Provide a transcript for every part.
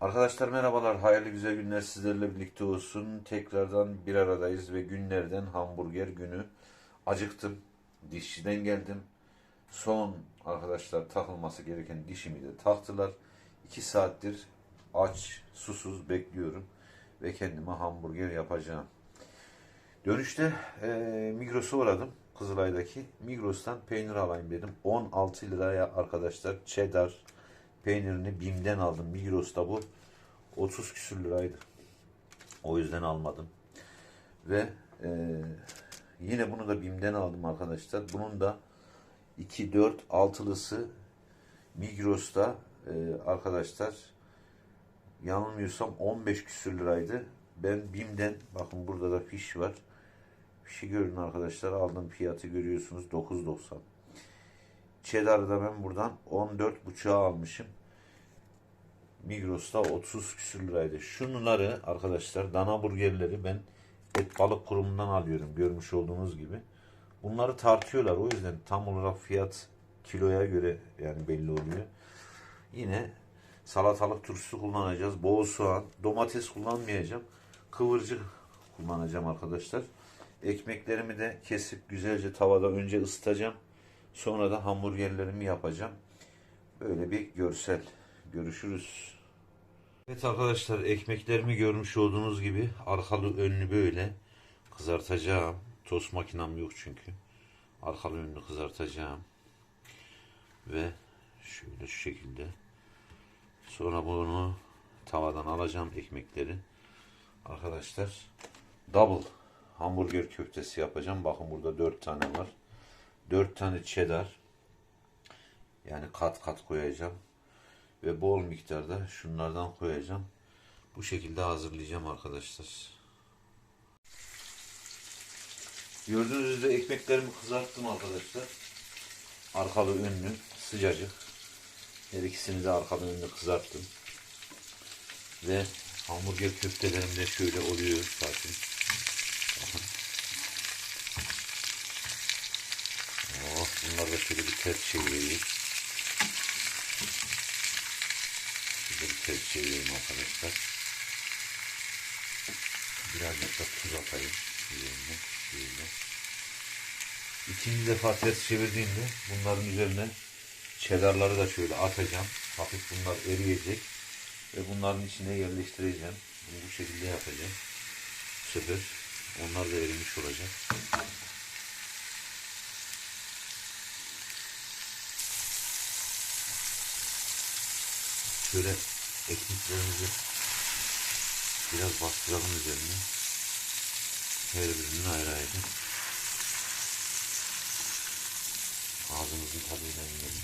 Arkadaşlar merhabalar, hayırlı güzel günler sizlerle birlikte olsun. Tekrardan bir aradayız ve günlerden hamburger günü. Acıktım, dişçiden geldim. Son arkadaşlar takılması gereken dişimi de taktılar. İki saattir aç, susuz bekliyorum ve kendime hamburger yapacağım. Dönüşte e, Migros'a uğradım. Kızılay'daki. Migros'tan peynir alayım dedim. 16 liraya arkadaşlar cheddar peynirini BİM'den aldım. Migros'ta bu 30 küsür liraydı. O yüzden almadım. Ve e, yine bunu da BİM'den aldım arkadaşlar. Bunun da 2, 4, 6'lısı Migros'ta e, arkadaşlar yanılmıyorsam 15 küsür liraydı. Ben BİM'den bakın burada da fiş var. Fişi görün arkadaşlar. Aldığım fiyatı görüyorsunuz. 9.90. Cheddar'ı da ben buradan 14.5'a almışım. Migros'ta 30 küsür liraydı. Şunları arkadaşlar dana burgerleri ben et balık kurumundan alıyorum. Görmüş olduğunuz gibi. Bunları tartıyorlar. O yüzden tam olarak fiyat kiloya göre yani belli oluyor. Yine salatalık turşusu kullanacağız. Bol soğan, domates kullanmayacağım. Kıvırcık kullanacağım arkadaşlar. Ekmeklerimi de kesip güzelce tavada önce ısıtacağım. Sonra da hamburgerlerimi yapacağım. Böyle bir görsel. Görüşürüz. Evet arkadaşlar ekmeklerimi görmüş olduğunuz gibi arkalı önlü böyle kızartacağım. Tost makinem yok çünkü. Arkalı önlü kızartacağım. Ve şöyle şu şekilde. Sonra bunu tavadan alacağım ekmekleri. Arkadaşlar double hamburger köftesi yapacağım. Bakın burada 4 tane var. 4 tane cheddar. Yani kat kat koyacağım. Ve bol miktarda şunlardan koyacağım. Bu şekilde hazırlayacağım arkadaşlar. Gördüğünüz üzere ekmeklerimi kızarttım arkadaşlar. Arkalı önlü sıcacık. Her ikisini de arkalı önlü kızarttım. Ve hamburger köftelerim de şöyle oluyor zaten. Bakın. Oh, bunlar da şöyle bir ters çevireyim. Şöyle bir ters çevireyim arkadaşlar. Birazcık da tuz atayım. Üzerine. Şöyle. İkinci defa ters çevirdiğimde bunların üzerine çedarları da şöyle atacağım. Hafif bunlar eriyecek. Ve bunların içine yerleştireceğim. Bunu bu şekilde yapacağım. Bu sefer onlar da erimiş olacak. Şöyle ekmeklerimizi biraz bastıralım üzerine. Her birinin ayrı ayrı. Ağzımızın tadıyla yiyelim.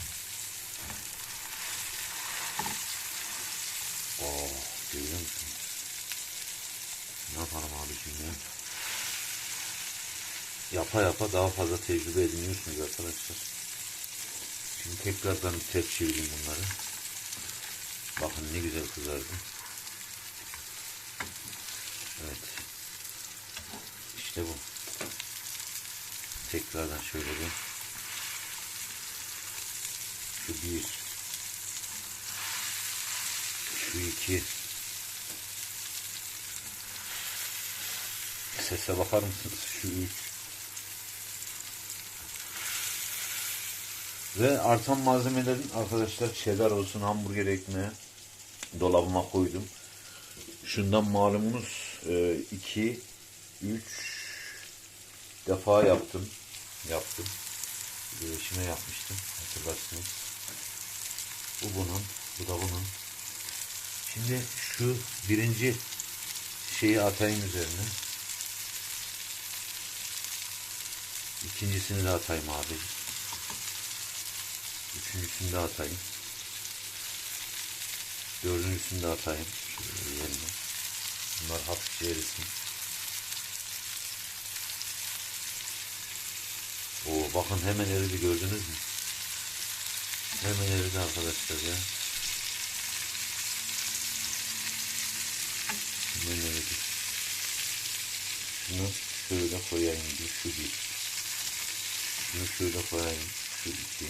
Oo, görüyor musunuz? Ne yapalım abiciğim ya? Yapa yapa daha fazla tecrübe ediniyorsunuz arkadaşlar. Şimdi tekrardan ters çevireyim bunları. Bakın ne güzel kızardı. Evet. İşte bu. Tekrardan şöyle bir şu bir şu iki sese bakar mısınız? Şu üç ve artan malzemelerin arkadaşlar cheddar olsun hamburger ekmeği dolabıma koydum. Şundan malumunuz 2 3 defa yaptım. Yaptım. Güveçime yapmıştım. Hatırlarsınız. Bu bunun. Bu da bunun. Şimdi şu birinci şeyi atayım üzerine. İkincisini de atayım abi. Üçüncüsünü de atayım. Dördüncüsünü de atayım. Şöyle yerine. Bunlar hafifçe erisin. Oo, bakın hemen eridi gördünüz mü? Hemen eridi arkadaşlar ya. Hemen eridi. Şunu şöyle koyayım bir şu bir. Şunu şöyle koyayım şu iki.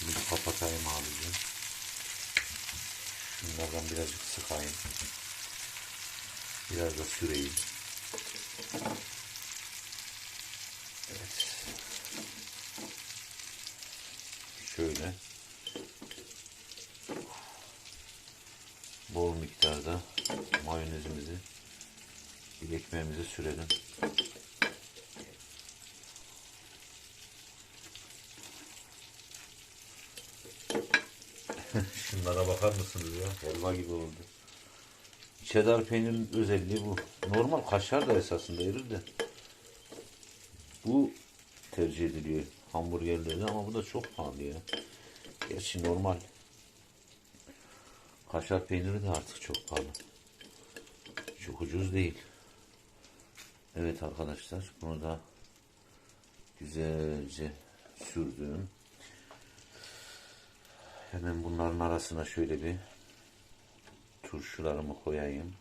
Şunu kapatayım abicim. Şunlardan birazcık sıkayım. Biraz da süreyim. Evet. Şöyle. Bol miktarda mayonezimizi ekmeğimize sürelim. Şunlara bakar mısınız ya? Helva gibi oldu. Cheddar peynirin özelliği bu. Normal kaşar da esasında erir de. Bu tercih ediliyor hamburgerlerde ama bu da çok pahalı ya. Gerçi normal. Kaşar peyniri de artık çok pahalı. Çok ucuz değil. Evet arkadaşlar bunu da güzelce sürdüm. Hemen bunların arasına şöyle bir turşularımı koyayım.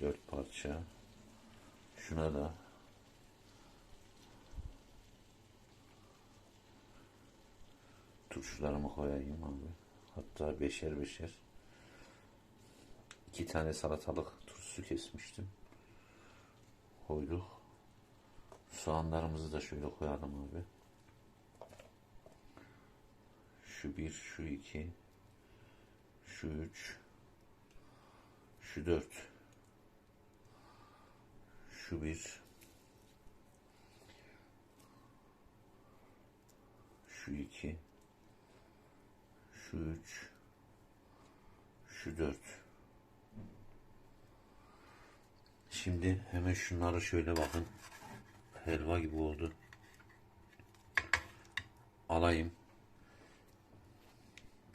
Dört parça. Şuna da turşularımı koyayım abi. Hatta beşer beşer. İki tane salatalık turşusu kesmiştim. Koyduk. Soğanlarımızı da şöyle koyalım abi. Şu bir, şu iki, şu üç, şu dört, şu bir, şu iki, şu üç, şu dört. Şimdi hemen şunları şöyle bakın. Helva gibi oldu. Alayım.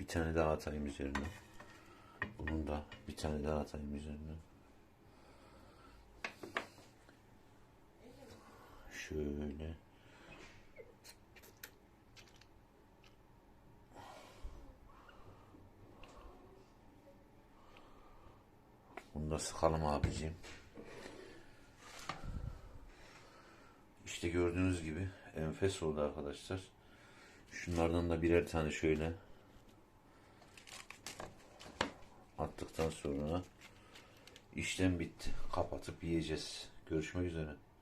Bir tane daha atayım üzerine. Bunun da bir tane daha atayım üzerine. Şöyle. Bunu da sıkalım abicim. İşte gördüğünüz gibi enfes oldu arkadaşlar. Şunlardan da birer tane şöyle attıktan sonra işlem bitti. Kapatıp yiyeceğiz. Görüşmek üzere.